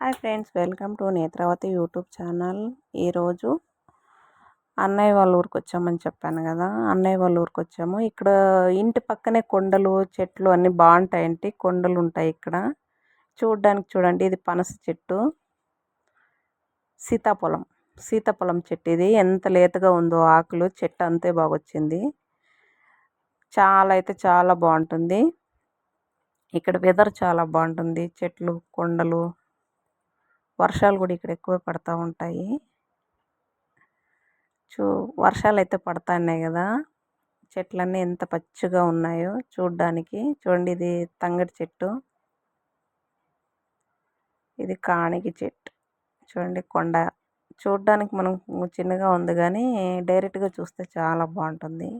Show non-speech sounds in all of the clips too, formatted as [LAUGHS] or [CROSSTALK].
Hi friends welcome to Netravathi YouTube channel. ఈరోజు అన్నయ్య వాళ్ళ ఊరికి వచ్చామని చెప్పాను కదా. అన్నయ్య వాళ్ళ ఊరికి వచ్చాము. ఇక్కడ ఇంటి పక్కనే కొండలు చెట్లు అన్నీ బాగుంటాయండి. కొండలు ఉంటాయి ఇక్కడ. చూడడానికి చూడండి ఇది పనస చెట్టు. సీతాఫలం సీతాఫలం చెట్టు ఇది. ఎంత లేతగా ఉందో ఆకులు చెట్టు అంతే బాగా వచ్చింది. చాలా అయితే చాలా బాగుంటుంది. ఇక్కడ వెదర్ చాలా బాగుంటుంది. చెట్లు కొండలు వర్షాలు కూడా ఇక్కడ ఎక్కువ పడుతూ ఉంటాయి. చూ వర్షాలు అయితే పడుతున్నాయి కదా. చెట్లన్నీ ఎంత పచ్చిగా ఉన్నాయో చూడ్డానికి. చూడండి ఇది తంగడి చెట్టు. ఇది కాణికి చెట్టు. చూడండి కొండ. చూడ్డానికి మనం చిన్నగా ఉంది కానీ డైరెక్ట్గా చూస్తే చాలా బాగుంటుంది.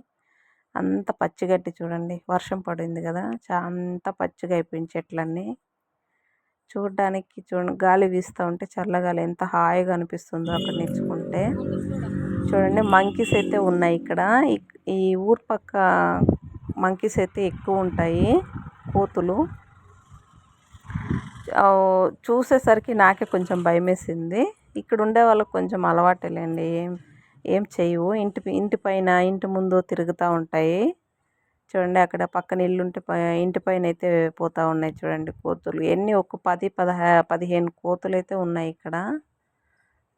అంత పచ్చిగట్టి చూడండి వర్షం పడింది కదా. అంత పచ్చిగా అయిపోయింది చెట్లన్నీ. చూడ్డానికి చూడండి గాలి వీస్తూ ఉంటే చల్లగాలి ఎంత హాయిగా అనిపిస్తుందో అక్కడ నిల్చుకుంటే చూడండి మంకీస్ అయితే ఉన్నాయి ఇక్కడ. ఈ ఊరు పక్క మంకీస్ అయితే ఎక్కువ ఉంటాయి కోతులు. చూసేసరికి నాకే కొంచెం భయమేసింది. ఇక్కడ ఉండే వాళ్ళకి కొంచెం అలవాటేలేండి. ఏం ఏం చేయవు. ఇంటి ఇంటి పైన ఇంటి ముందు తిరుగుతూ ఉంటాయి. చూడండి అక్కడ పక్కన ఇల్లుంటే ఇంటి పైన అయితే పోతూ ఉన్నాయి చూడండి కోతులు. ఎన్ని ఒక పది పదహా పదిహేను కోతులు అయితే ఉన్నాయి ఇక్కడ.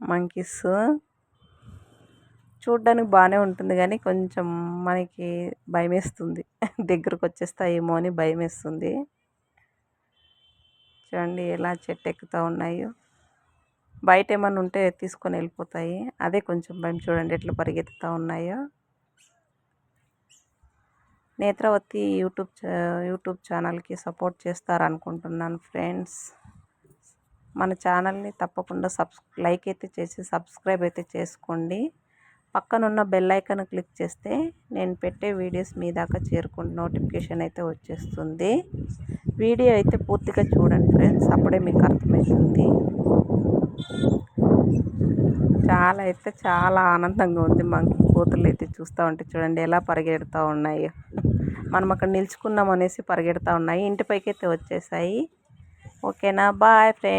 మంకీస్. చూడ్డానికి బాగానే ఉంటుంది కానీ కొంచెం మనకి భయం వేస్తుంది [LAUGHS] దగ్గరకు వచ్చేస్తాయేమో అని భయం వేస్తుంది చూడండి ఎలా చెట్టు ఎక్కుతూ ఉన్నాయో. బయట ఏమన్నా ఉంటే తీసుకొని వెళ్ళిపోతాయి. అదే కొంచెం భయం చూడండి ఎట్లా పరిగెత్తుతూ ఉన్నాయో. నేత్రవతి యూట్యూబ్ యూట్యూబ్ ఛానల్కి సపోర్ట్ చేస్తారనుకుంటున్నాను ఫ్రెండ్స్. మన ఛానల్ని తప్పకుండా సబ్స్ లైక్ అయితే చేసి సబ్స్క్రైబ్ అయితే చేసుకోండి. పక్కనున్న బెల్ ఐకాన్ క్లిక్ చేస్తే నేను పెట్టే వీడియోస్ మీ దాకా చేరుకుంటు నోటిఫికేషన్ అయితే వచ్చేస్తుంది. వీడియో అయితే పూర్తిగా చూడండి ఫ్రెండ్స్ అప్పుడే మీకు అర్థమవుతుంది. చాలా అయితే చాలా ఆనందంగా ఉంది. మాకు కోతులు అయితే చూస్తూ ఉంటే చూడండి ఎలా పరిగెడుతూ ఉన్నాయో. మనం అక్కడ నిల్చుకున్నాం అనేసి పరిగెడతా ఉన్నాయి. ఇంటిపైకి అయితే వచ్చేసాయి. ఓకేనా? Bye friends